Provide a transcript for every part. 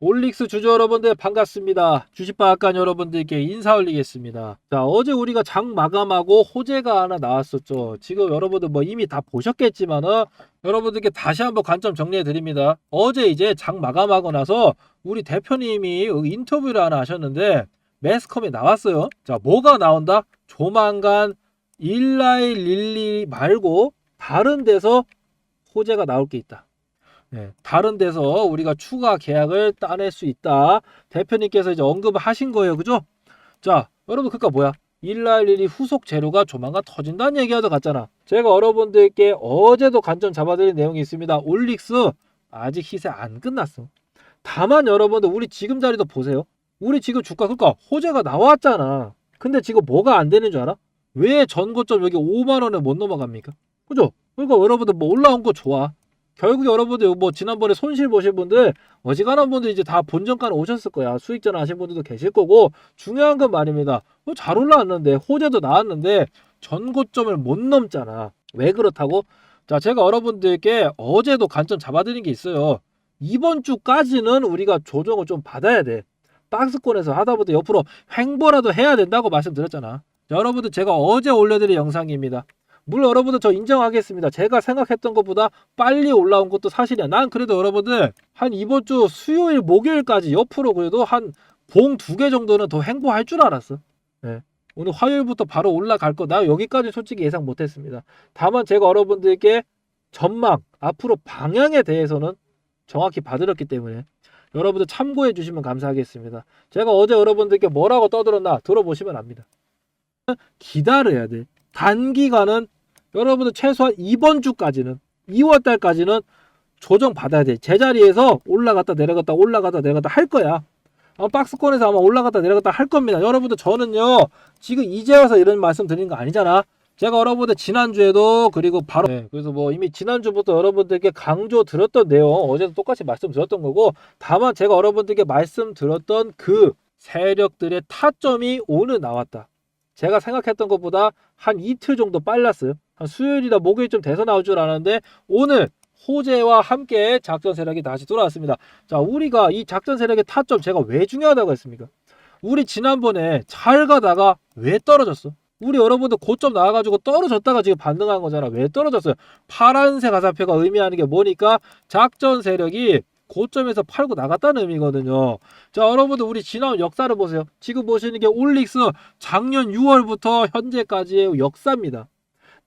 올릭스 주주 여러분들 반갑습니다. 주식방앗간 여러분들께 인사 올리겠습니다. 자, 어제 우리가 장 마감하고 호재가 하나 나왔었죠. 지금 여러분들 뭐 이미 다 보셨겠지만은 여러분들께 다시 한번 관점 정리해 드립니다. 어제 이제 장 마감하고 나서 우리 대표님이 여기 인터뷰를 하나 하셨는데 매스컴에 나왔어요. 자, 뭐가 나온다? 조만간 일라이 릴리 말고 다른 데서 호재가 나올 게 있다. 네, 다른 데서 우리가 추가 계약을 따낼 수 있다. 대표님께서 이제 언급을 하신 거예요. 그죠? 자, 여러분, 그니까 뭐야? 일라일일이 후속 재료가 조만간 터진다는 얘기하러 갔잖아. 제가 여러분들께 어제도 관점 잡아드린 내용이 있습니다. 올릭스 아직 시세 안 끝났어. 다만 여러분들 우리 지금 자리도 보세요. 우리 지금 주가 그러니까 호재가 나왔잖아. 근데 지금 뭐가 안 되는 줄 알아? 왜 전고점 여기 5만 원에 못 넘어갑니까? 그죠? 그러니까 여러분들 뭐 올라온 거 좋아. 결국 여러분들 뭐 지난번에 손실 보신 분들 어지간한 분들 이제 다 본전가는 오셨을 거야. 수익전 하신 분들도 계실 거고 중요한 건 말입니다. 어, 잘 올라왔는데 호재도 나왔는데 전고점을 못 넘잖아. 왜 그렇다고? 자, 제가 여러분들께 어제도 관점 잡아드린 게 있어요. 이번 주까지는 우리가 조정을 좀 받아야 돼. 박스권에서 하다 보다 옆으로 횡보라도 해야 된다고 말씀드렸잖아. 자, 여러분들 제가 어제 올려드린 영상입니다. 물론 여러분들 저 인정하겠습니다. 제가 생각했던 것보다 빨리 올라온 것도 사실이야. 난 그래도 여러분들 한 이번 주 수요일 목요일까지 옆으로 그래도 한 봉 두 개 정도는 더 행보할 줄 알았어. 예. 오늘 화요일부터 바로 올라갈 거. 나 여기까지 솔직히 예상 못했습니다. 다만 제가 여러분들께 전망 앞으로 방향에 대해서는 정확히 봐드렸기 때문에 여러분들 참고해 주시면 감사하겠습니다. 제가 어제 여러분들께 뭐라고 떠들었나 들어보시면 압니다. 기다려야 돼. 단기간은 여러분들 최소한 이번 주까지는 2월 달까지는 조정 받아야 돼. 제자리에서 올라갔다 내려갔다 올라갔다 내려갔다 할 거야. 아마 박스권에서 아마 올라갔다 내려갔다 할 겁니다. 여러분들 저는요 지금 이제 와서 이런 말씀 드리는 거 아니잖아. 제가 여러분들 지난주에도 그리고 바로 네, 그래서 뭐 이미 지난주부터 여러분들께 강조 드렸던 내용 어제도 똑같이 말씀드렸던 거고 다만 제가 여러분들께 말씀드렸던 그 세력들의 타점이 오늘 나왔다. 제가 생각했던 것보다 한 이틀 정도 빨랐어요. 한 수요일이나 목요일쯤 돼서 나올 줄 알았는데 오늘 호재와 함께 작전 세력이 다시 돌아왔습니다. 자, 우리가 이 작전 세력의 타점 제가 왜 중요하다고 했습니까? 우리 지난번에 잘 가다가 왜 떨어졌어? 우리 여러분들 고점 나와가지고 떨어졌다가 지금 반등한 거잖아. 왜 떨어졌어요? 파란색 화살표가 의미하는 게 뭐니까 작전 세력이 고점에서 팔고 나갔다는 의미거든요. 자, 여러분들 우리 지나온 역사를 보세요. 지금 보시는 게 올릭스 작년 6월부터 현재까지의 역사입니다.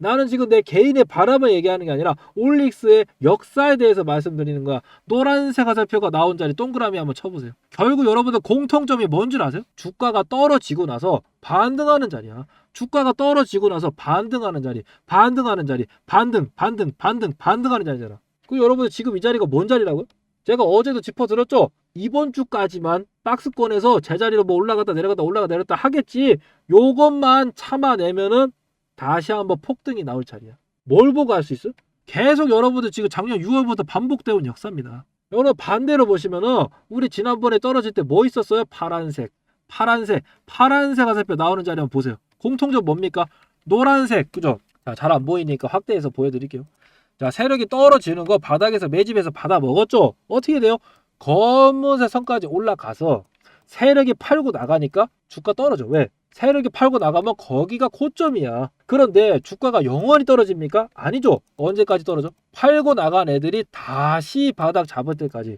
나는 지금 내 개인의 바람을 얘기하는 게 아니라 올릭스의 역사에 대해서 말씀드리는 거야. 노란색 화살표가 나온 자리 동그라미 한번 쳐보세요. 결국 여러분들 공통점이 뭔 줄 아세요? 주가가 떨어지고 나서 반등하는 자리야. 주가가 떨어지고 나서 반등하는 자리, 반등하는 자리, 반등, 반등, 반등, 반등하는 자리잖아. 그 여러분들 지금 이 자리가 뭔 자리라고요? 제가 어제도 짚어드렸죠. 이번 주까지만 박스권에서 제자리로 뭐 올라갔다 내려갔다 올라갔다 내렸다 하겠지. 요것만 참아내면은 다시 한번 폭등이 나올 자리야. 뭘 보고 할수 있어? 계속 여러분들 지금 작년 6월부터 반복되어 온 역사입니다. 여러분 반대로 보시면은 우리 지난번에 떨어질 때 뭐 있었어요? 파란색, 파란색, 파란색 화살표 나오는 자리 한번 보세요. 공통점 뭡니까? 노란색, 그죠? 자, 잘 안 보이니까 확대해서 보여드릴게요. 자, 세력이 떨어지는 거 바닥에서 매집해서 받아 먹었죠? 어떻게 돼요? 검은색 선까지 올라가서 세력이 팔고 나가니까 주가 떨어져. 왜? 세력이 팔고 나가면 거기가 고점이야. 그런데 주가가 영원히 떨어집니까? 아니죠. 언제까지 떨어져? 팔고 나간 애들이 다시 바닥 잡을 때까지.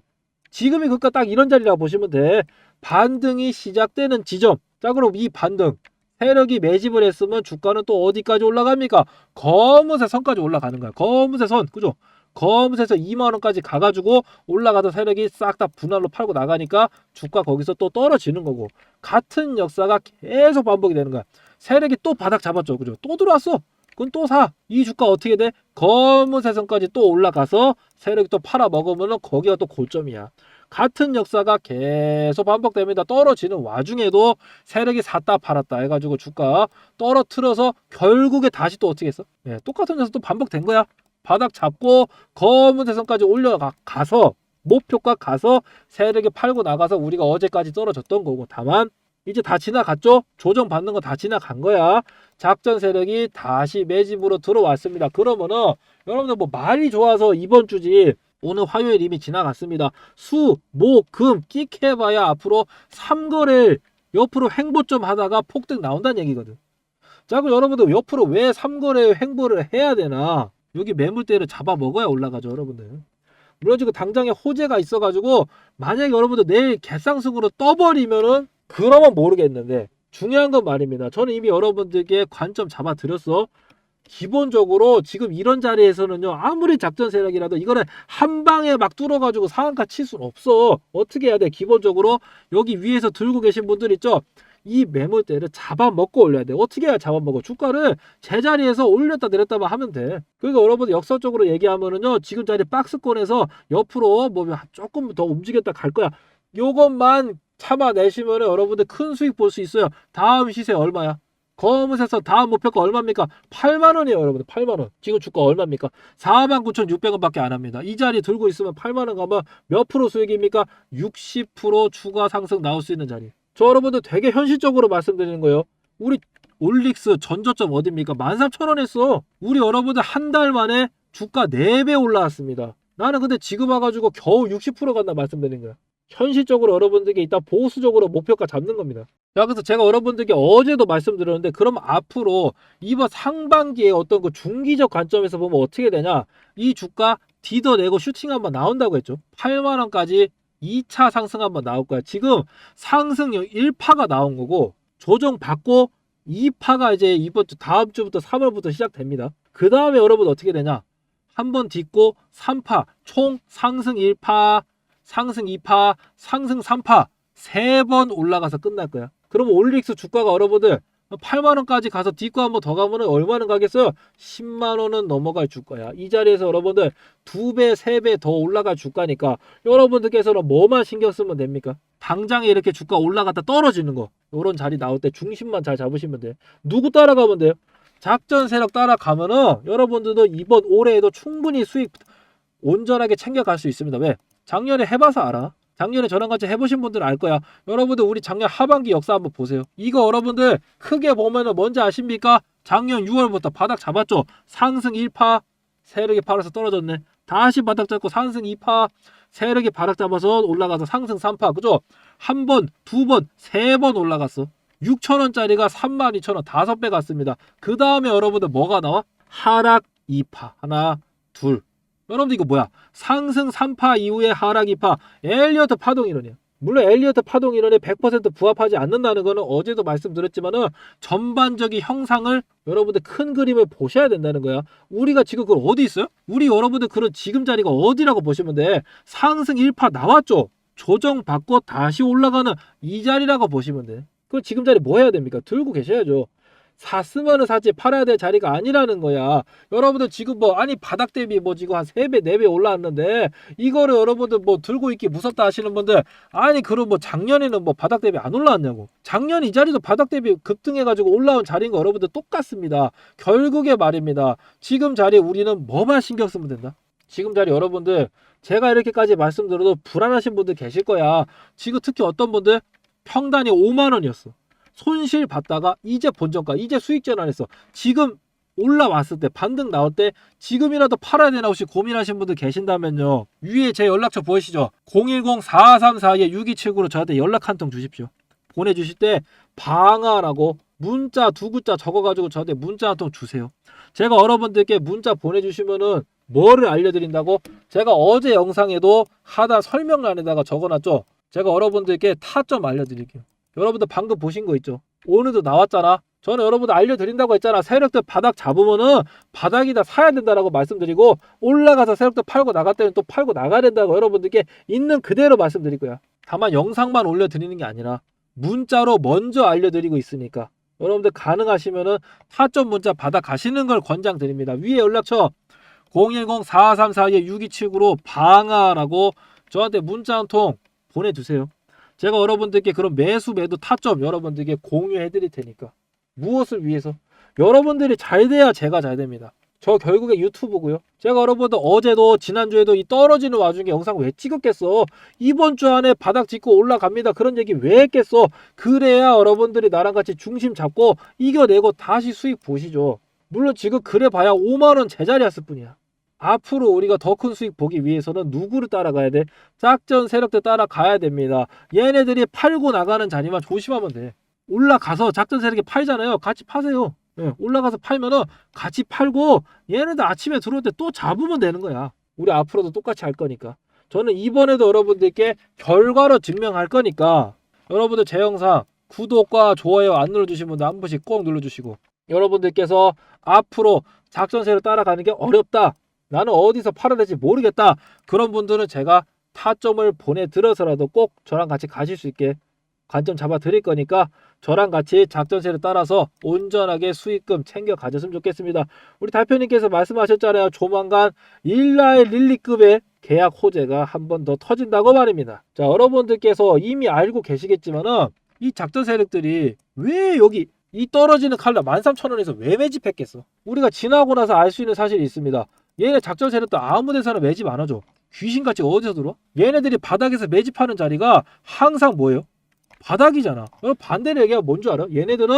지금이 그러니까 딱 이런 자리라고 보시면 돼. 반등이 시작되는 지점. 자, 그럼 이 반등. 세력이 매집을 했으면 주가는 또 어디까지 올라갑니까? 검은색 선까지 올라가는 거야. 검은색 선. 그죠? 검은색에서 2만원까지 가가지고 올라가던 세력이 싹 다 분할로 팔고 나가니까 주가 거기서 또 떨어지는 거고. 같은 역사가 계속 반복이 되는 거야. 세력이 또 바닥 잡았죠. 그죠? 또 들어왔어. 그건 또 사. 이 주가 어떻게 돼? 검은색 선까지 또 올라가서 세력이 또 팔아 먹으면 거기가 또 고점이야. 같은 역사가 계속 반복됩니다. 떨어지는 와중에도 세력이 샀다 팔았다 해가지고 주가 떨어뜨려서 결국에 다시 또 어떻게 했어? 네, 똑같은 역사 또 반복된 거야. 바닥 잡고 검은색 선까지 올려가서 목표가 가서 세력이 팔고 나가서 우리가 어제까지 떨어졌던 거고 다만 이제 다 지나갔죠? 조정 받는 거 다 지나간 거야. 작전 세력이 다시 매집으로 들어왔습니다. 그러면은 여러분들 뭐 말이 좋아서 이번 주지 오늘 화요일 이미 지나갔습니다. 수, 목, 금, 끽해봐야 앞으로 3거래일 옆으로 횡보 좀 하다가 폭등 나온다는 얘기거든. 자, 그럼 여러분들 옆으로 왜 3거래 횡보를 해야 되나? 여기 매물대를 잡아 먹어야 올라가죠, 여러분들. 물론 지금 당장에 호재가 있어가지고 만약에 여러분들 내일 개쌍승으로 떠버리면은 그러면 모르겠는데 중요한 건 말입니다. 저는 이미 여러분들께 관점 잡아 드렸어. 기본적으로 지금 이런 자리에서는요 아무리 작전 세력이라도 이거는 한 방에 막 뚫어가지고 상한가 칠 수는 없어 어떻게 해야 돼 기본적으로 여기 위에서 들고 계신 분들 있죠 이 매물대를 잡아먹고 올려야 돼 어떻게 해야 잡아먹어 주가를 제자리에서 올렸다 내렸다 만 하면 돼 그러니까 여러분들 역설적으로 얘기하면은요 지금 자리 박스권에서 옆으로 뭐 조금 더 움직였다 갈 거야 요것만 참아내시면은 여러분들 큰 수익 볼 수 있어요 다음 시세 얼마야 검은색서 다음 목표가 얼마입니까? 8만 원이에요, 여러분들. 8만 원. 지금 주가 얼마입니까? 49,600원 밖에 안 합니다. 이 자리 들고 있으면 8만 원 가면 몇 프로 수익입니까? 60% 추가 상승 나올 수 있는 자리. 저 여러분들 되게 현실적으로 말씀드리는 거예요. 우리 올릭스 전저점 어딥니까? 13,000원 했어. 우리 여러분들 한 달 만에 주가 4배 올라왔습니다. 나는 근데 지금 와가지고 겨우 60% 간다 말씀드리는 거야. 현실적으로 여러분들께 이따 보수적으로 목표가 잡는 겁니다. 자, 그래서 제가 여러분들께 어제도 말씀드렸는데, 그럼 앞으로 이번 상반기에 어떤 그 중기적 관점에서 보면 어떻게 되냐? 이 주가 디더 내고 슈팅 한번 나온다고 했죠. 8만원까지 2차 상승 한번 나올 거야. 지금 상승 1파가 나온 거고, 조정 받고 2파가 이제 이번 주, 다음 주부터 3월부터 시작됩니다. 그 다음에 여러분 어떻게 되냐? 한번 딛고 3파, 총 상승 1파, 상승 2파, 상승 3파 세 번 올라가서 끝날 거야. 그러면 올릭스 주가가 여러분들 8만 원까지 가서 딛고 한번 더 가면 얼마나 가겠어요? 10만 원은 넘어갈 주가야. 이 자리에서 여러분들 두 배, 세 배 더 올라갈 주가니까 여러분들께서는 뭐만 신경 쓰면 됩니까? 당장에 이렇게 주가 올라갔다 떨어지는 거. 요런 자리 나올 때 중심만 잘 잡으시면 돼. 누구 따라가면 돼요? 작전 세력 따라가면은 여러분들도 이번 올해에도 충분히 수익 온전하게 챙겨갈 수 있습니다. 왜? 작년에 해봐서 알아. 작년에 저랑 같이 해보신 분들은 알 거야. 여러분들 우리 작년 하반기 역사 한번 보세요. 이거 여러분들 크게 보면은 뭔지 아십니까? 작년 6월부터 바닥 잡았죠. 상승 1파 세력이 팔아서 떨어졌네. 다시 바닥 잡고 상승 2파 세력이 바닥 잡아서 올라가서 상승 3파 그죠? 한 번, 두 번, 세 번 올라갔어. 6천원짜리가 32,000원 다섯 배 갔습니다. 그 다음에 여러분들 뭐가 나와? 하락 2파 하나 둘 여러분들 이거 뭐야? 상승 3파 이후에 하락 2파 엘리어트 파동 이론이야. 물론 엘리어트 파동 이론에 100% 부합하지 않는다는 거는 어제도 말씀드렸지만은 전반적인 형상을 여러분들 큰 그림을 보셔야 된다는 거야. 우리가 지금 그걸 어디 있어요? 우리 여러분들 그런 지금 자리가 어디라고 보시면 돼. 상승 1파 나왔죠. 조정 받고 다시 올라가는 이 자리라고 보시면 돼. 그 지금 자리 뭐 해야 됩니까? 들고 계셔야죠. 샀으면은 사지 팔아야 될 자리가 아니라는 거야. 여러분들 지금 뭐 아니 바닥 대비 뭐 지금 한 3배 4배 올라왔는데 이거를 여러분들 뭐 들고 있기 무섭다 하시는 분들 아니 그럼 뭐 작년에는 뭐 바닥 대비 안 올라왔냐고. 작년 이 자리도 바닥 대비 급등해 가지고 올라온 자리인 거 여러분들 똑같습니다. 결국에 말입니다. 지금 자리에 우리는 뭐만 신경 쓰면 된다. 지금 자리 여러분들 제가 이렇게까지 말씀드려도 불안하신 분들 계실 거야. 지금 특히 어떤 분들 평단이 5만 원이었어. 손실 받다가 이제 본전가 이제 수익 전환했어. 지금 올라왔을 때 반등 나올 때 지금이라도 팔아야 되나 혹시 고민하신 분들 계신다면요. 위에 제 연락처 보이시죠? 010-4342-6279로 저한테 연락 한 통 주십시오. 보내주실 때 방아라고 문자 두 글자 적어가지고 저한테 문자 한 통 주세요. 제가 여러분들께 문자 보내주시면은 뭐를 알려드린다고? 제가 어제 영상에도 하다 설명란에다가 적어놨죠. 제가 여러분들께 타점 알려드릴게요. 여러분들 방금 보신 거 있죠? 오늘도 나왔잖아. 저는 여러분들 알려드린다고 했잖아. 세력들 바닥 잡으면은 바닥이다 사야 된다라고 말씀드리고 올라가서 세력들 팔고 나갈 때는 또 팔고 나가야 된다고 여러분들께 있는 그대로 말씀드릴 거야. 다만 영상만 올려드리는 게 아니라 문자로 먼저 알려드리고 있으니까 여러분들 가능하시면은 타점 문자 받아 가시는 걸 권장드립니다. 위에 연락처 010-4342-6279로 방아라고 저한테 문자 한 통 보내주세요. 제가 여러분들께 그런 매수 매도 타점 여러분들께 공유해 드릴 테니까 무엇을 위해서 여러분들이 잘 돼야 제가 잘 됩니다. 저 결국에 유튜브고요. 제가 여러분들 어제도 지난주에도 이 떨어지는 와중에 영상 왜 찍었겠어? 이번 주 안에 바닥 짚고 올라갑니다. 그런 얘기 왜 했겠어? 그래야 여러분들이 나랑 같이 중심 잡고 이겨내고 다시 수익 보시죠. 물론 지금 그래 봐야 5만 원 제자리였을 뿐이야. 앞으로 우리가 더 큰 수익 보기 위해서는 누구를 따라가야 돼? 작전 세력들 따라가야 됩니다. 얘네들이 팔고 나가는 자리만 조심하면 돼. 올라가서 작전 세력이 팔잖아요. 같이 파세요. 예, 올라가서 팔면은 같이 팔고 얘네들 아침에 들어올 때 또 잡으면 되는 거야. 우리 앞으로도 똑같이 할 거니까. 저는 이번에도 여러분들께 결과로 증명할 거니까 여러분들 제 영상 구독과 좋아요 안 눌러주신 분들 한 번씩 꼭 눌러주시고 여러분들께서 앞으로 작전세를 따라가는 게 어렵다. 나는 어디서 팔아야 될지 모르겠다. 그런 분들은 제가 타점을 보내드려서라도 꼭 저랑 같이 가실 수 있게 관점 잡아 드릴 거니까 저랑 같이 작전세를 따라서 온전하게 수익금 챙겨 가졌으면 좋겠습니다. 우리 대표님께서 말씀하셨잖아요. 조만간 일라의 릴리급의 계약 호재가 한 번 더 터진다고 말입니다. 자, 여러분들께서 이미 알고 계시겠지만은 이 작전 세력들이 왜 여기 이 떨어지는 칼라 13,000원에서 왜 매집했겠어? 우리가 지나고 나서 알 수 있는 사실이 있습니다. 얘네 작전 세력도 아무 데서나 매집 안 하죠. 귀신같이 어디서 들어? 얘네들이 바닥에서 매집하는 자리가 항상 뭐예요? 바닥이잖아. 반대로 얘기하면 뭔 줄 알아? 얘네들은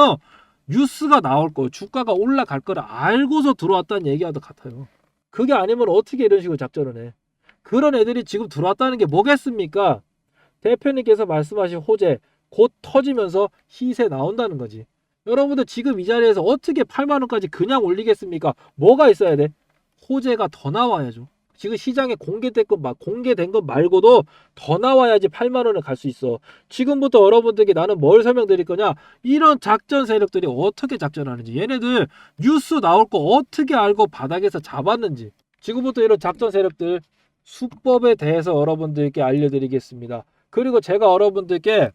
뉴스가 나올 거, 주가가 올라갈 거를 알고서 들어왔다는 얘기와 같아요. 그게 아니면 어떻게 이런 식으로 작전을 해? 그런 애들이 지금 들어왔다는 게 뭐겠습니까? 대표님께서 말씀하신 호재 곧 터지면서 시세 나온다는 거지. 여러분들 지금 이 자리에서 어떻게 8만 원까지 그냥 올리겠습니까? 뭐가 있어야 돼? 호재가 더 나와야죠. 지금 시장에 공개된 것, 마- 공개된 것 말고도 더 나와야지 8만 원을 갈 수 있어. 지금부터 여러분들에게 나는 뭘 설명드릴 거냐? 이런 작전 세력들이 어떻게 작전하는지, 얘네들 뉴스 나올 거 어떻게 알고 바닥에서 잡았는지. 지금부터 이런 작전 세력들 수법에 대해서 여러분들께 알려드리겠습니다. 그리고 제가 여러분들께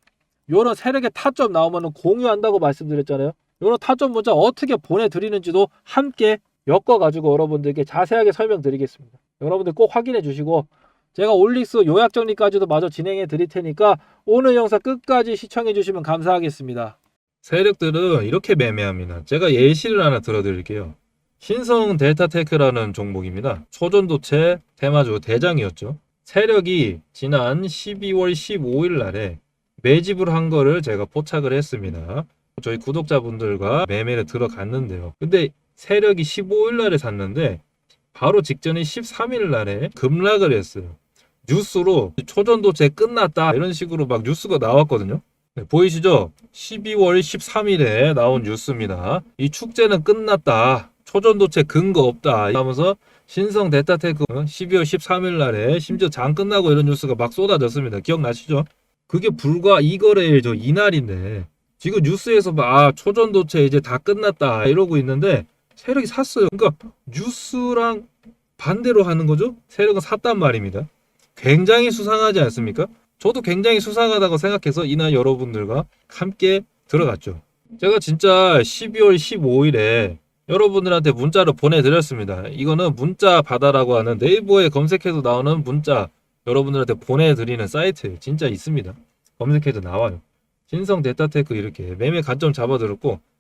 이런 세력의 타점 나오면 공유한다고 말씀드렸잖아요. 이런 타점 문자 어떻게 보내드리는지도 함께 엮어가지고 여러분들께 자세하게 설명드리겠습니다. 여러분들 꼭 확인해 주시고 제가 올릭스 요약 정리까지도 마저 진행해 드릴 테니까 오늘 영상 끝까지 시청해 주시면 감사하겠습니다. 세력들은 이렇게 매매합니다. 제가 예시를 하나 들어드릴게요. 신성 델타테크라는 종목입니다. 초전도체 테마주 대장이었죠. 세력이 지난 12월 15일 날에 매집을 한 거를 제가 포착을 했습니다. 저희 구독자분들과 매매를 들어갔는데요. 근데 세력이 15일 날에 샀는데 바로 직전인 13일 날에 급락을 했어요. 뉴스로 초전도체 끝났다 이런 식으로 막 뉴스가 나왔거든요. 네, 보이시죠? 12월 13일에 나온 뉴스입니다. 이 축제는 끝났다. 초전도체 근거 없다. 하면서 신성 데타테크 12월 13일 날에 심지어 장 끝나고 이런 뉴스가 막 쏟아졌습니다. 기억나시죠? 그게 불과 이거래일 저 이날인데 지금 뉴스에서 막 아, 초전도체 이제 다 끝났다 이러고 있는데 세력이 샀어요. 그러니까 뉴스랑 반대로 하는 거죠. 세력은 샀단 말입니다. 굉장히 수상하지 않습니까? 저도 굉장히 수상하다고 생각해서 이날 여러분들과 함께 들어갔죠. 제가 진짜 12월 15일에 여러분들한테 문자를 보내드렸습니다. 이거는 문자 바다라고 하는 네이버에 검색해도 나오는 문자 여러분들한테 보내드리는 사이트 진짜 있습니다. 검색해도 나와요. 신성 데이터테크 이렇게 매매 관점 잡아들었고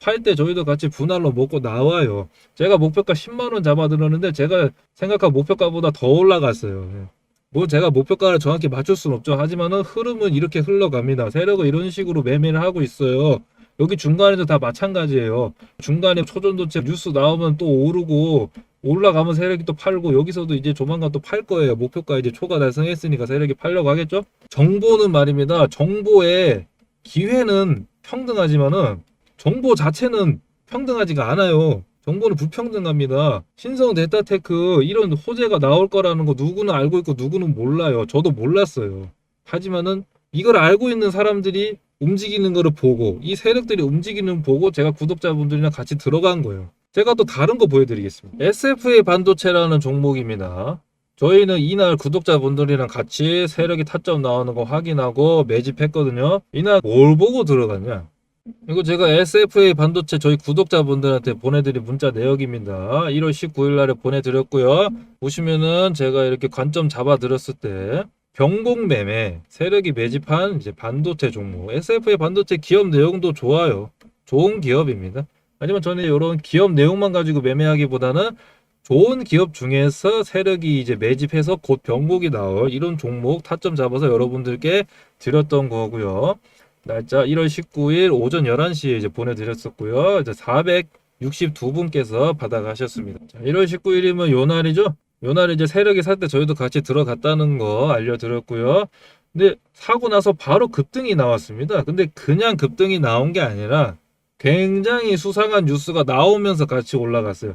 팔 때 저희도 같이 분할로 먹고 나와요. 제가 목표가 10만 원 잡아 들었는데 제가 생각한 목표가보다 더 올라갔어요. 예. 뭐 제가 목표가를 정확히 맞출 수는 없죠. 하지만은 흐름은 이렇게 흘러갑니다. 세력은 이런 식으로 매매를 하고 있어요. 여기 중간에도 다 마찬가지예요. 중간에 초전도체 뉴스 나오면 또 오르고 올라가면 세력이 또 팔고 여기서도 이제 조만간 또 팔 거예요. 목표가 이제 초과 달성했으니까 세력이 팔려고 하겠죠? 정보는 말입니다. 정보의 기회는 평등하지만은 정보 자체는 평등하지가 않아요. 정보는 불평등합니다. 신성 데이터테크 이런 호재가 나올 거라는 거 누구는 알고 있고 누구는 몰라요. 저도 몰랐어요. 하지만은 이걸 알고 있는 사람들이 움직이는 거를 보고 이 세력들이 움직이는 거 보고 제가 구독자분들이랑 같이 들어간 거예요. 제가 또 다른 거 보여드리겠습니다. SFA 반도체라는 종목입니다. 저희는 이날 구독자분들이랑 같이 세력이 타점 나오는 거 확인하고 매집했거든요. 이날 뭘 보고 들어갔냐? 이거 제가 SFA 반도체 저희 구독자분들한테 보내드린 문자 내역입니다. 1월 19일 날에 보내드렸고요. 보시면은 제가 이렇게 관점 잡아드렸을 때 경공 매매 세력이 매집한 이제 반도체 종목 SFA 반도체 기업 내용도 좋아요. 좋은 기업입니다. 하지만 저는 이런 기업 내용만 가지고 매매하기보다는 좋은 기업 중에서 세력이 이제 매집해서 곧 병목이 나올 이런 종목 타점 잡아서 여러분들께 드렸던 거고요. 날짜 1월 19일 오전 11시에 이제 보내드렸었고요. 이제 462분께서 받아가셨습니다. 자, 1월 19일이면 요 날이죠? 요 날에 이제 세력이 살 때 저희도 같이 들어갔다는 거 알려드렸고요. 근데 사고 나서 바로 급등이 나왔습니다. 근데 그냥 급등이 나온 게 아니라 굉장히 수상한 뉴스가 나오면서 같이 올라갔어요.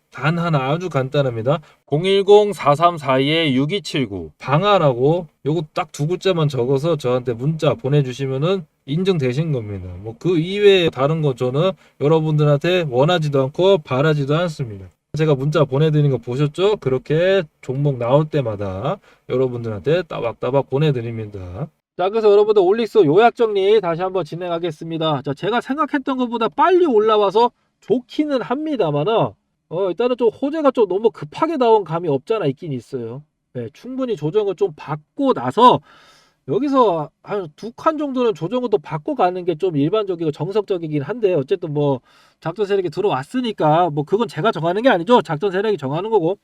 단 하나 아주 간단합니다. 010-4342-6279 방아라고 요거 딱 두 글자만 적어서 저한테 문자 보내주시면은 인증되신 겁니다. 뭐 그 이외에 다른 거 저는 여러분들한테 원하지도 않고 바라지도 않습니다. 제가 문자 보내드린 거 보셨죠? 그렇게 종목 나올 때마다 여러분들한테 따박따박 보내드립니다. 자, 그래서 여러분들 올릭스 요약 정리 다시 한번 진행하겠습니다. 자, 제가 생각했던 것보다 빨리 올라와서 좋기는 합니다만은 어, 일단은 좀 호재가 좀 너무 급하게 나온 감이 없잖아 있긴 있어요. 네, 충분히 조정을 좀 받고 나서 여기서 한 두 칸 정도는 조정을 또 받고 가는 게 좀 일반적이고 정석적이긴 한데 어쨌든 뭐 작전 세력이 들어왔으니까 뭐 그건 제가 정하는 게 아니죠. 작전 세력이 정하는 거고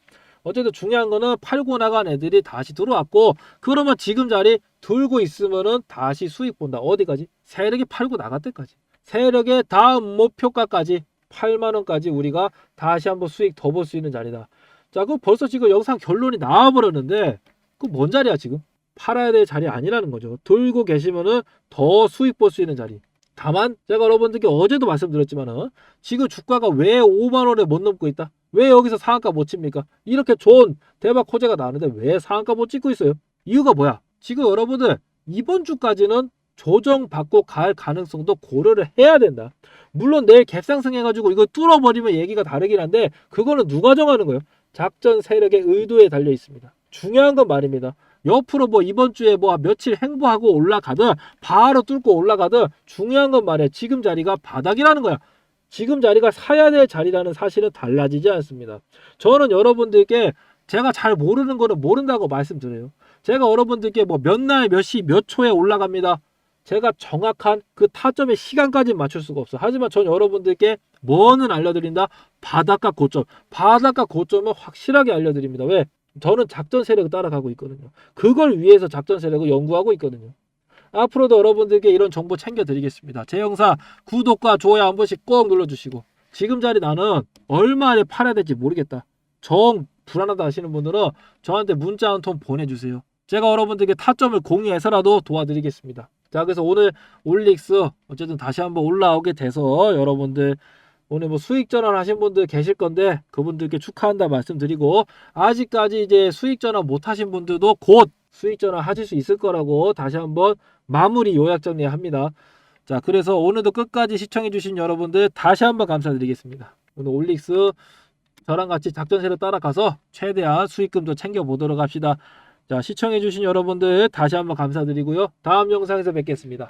어쨌든 중요한 거는 팔고 나간 애들이 다시 들어왔고 그러면 지금 자리 들고 있으면은 다시 수익 본다. 어디까지? 세력이 팔고 나갈 때까지. 세력의 다음 목표가까지 8만 원까지 우리가 다시 한번 수익 더 볼 수 있는 자리다. 자, 그 벌써 지금 영상 결론이 나와 버렸는데 그 뭔 자리야 지금? 팔아야 될 자리 아니라는 거죠. 들고 계시면은 더 수익 볼 수 있는 자리. 다만 제가 여러분들께 어제도 말씀드렸지만은 지금 주가가 왜 5만 원에 못 넘고 있다? 왜 여기서 상한가 못 칩니까? 이렇게 좋은 대박 호재가 나는데 왜 상한가 못 찍고 있어요? 이유가 뭐야? 지금 여러분들 이번 주까지는 조정받고 갈 가능성도 고려를 해야 된다. 물론 내일 갭상승 해가지고 이거 뚫어버리면 얘기가 다르긴 한데 그거는 누가 정하는 거예요? 작전 세력의 의도에 달려 있습니다. 중요한 건 말입니다. 옆으로 뭐 이번 주에 뭐 며칠 행보하고 올라가든 바로 뚫고 올라가든 중요한 건 말이야. 지금 자리가 바닥이라는 거야. 지금 자리가 사야 될 자리라는 사실은 달라지지 않습니다. 저는 여러분들께 제가 잘 모르는 거는 모른다고 말씀드려요. 제가 여러분들께 뭐 몇 날, 몇 시, 몇 초에 올라갑니다. 제가 정확한 그 타점의 시간까지 맞출 수가 없어. 하지만 전 여러분들께 뭐는 알려드린다? 바닷가 고점. 바닷가 고점은 확실하게 알려드립니다. 왜? 저는 작전 세력을 따라가고 있거든요. 그걸 위해서 작전 세력을 연구하고 있거든요. 앞으로도 여러분들께 이런 정보 챙겨드리겠습니다. 제 영상 구독과 좋아요 한 번씩 꼭 눌러주시고 지금 자리 나는 얼마에 팔아야 될지 모르겠다. 정 불안하다 하시는 분들은 저한테 문자 한 통 보내주세요. 제가 여러분들께 타점을 공유해서라도 도와드리겠습니다. 자, 그래서 오늘 올릭스 어쨌든 다시 한번 올라오게 돼서 여러분들 오늘 뭐 수익 전환 하신 분들 계실 건데 그분들께 축하한다 말씀드리고 아직까지 이제 수익 전환 못 하신 분들도 곧 수익 전환 하실 수 있을 거라고 다시 한번 마무리 요약 정리합니다. 자, 그래서 오늘도 끝까지 시청해 주신 여러분들 다시 한번 감사드리겠습니다. 오늘 올릭스 저랑 같이 작전세를 따라가서 최대한 수익금도 챙겨 보도록 합시다. 자, 시청해 주신 여러분들 다시 한번 감사드리고요. 다음 영상에서 뵙겠습니다.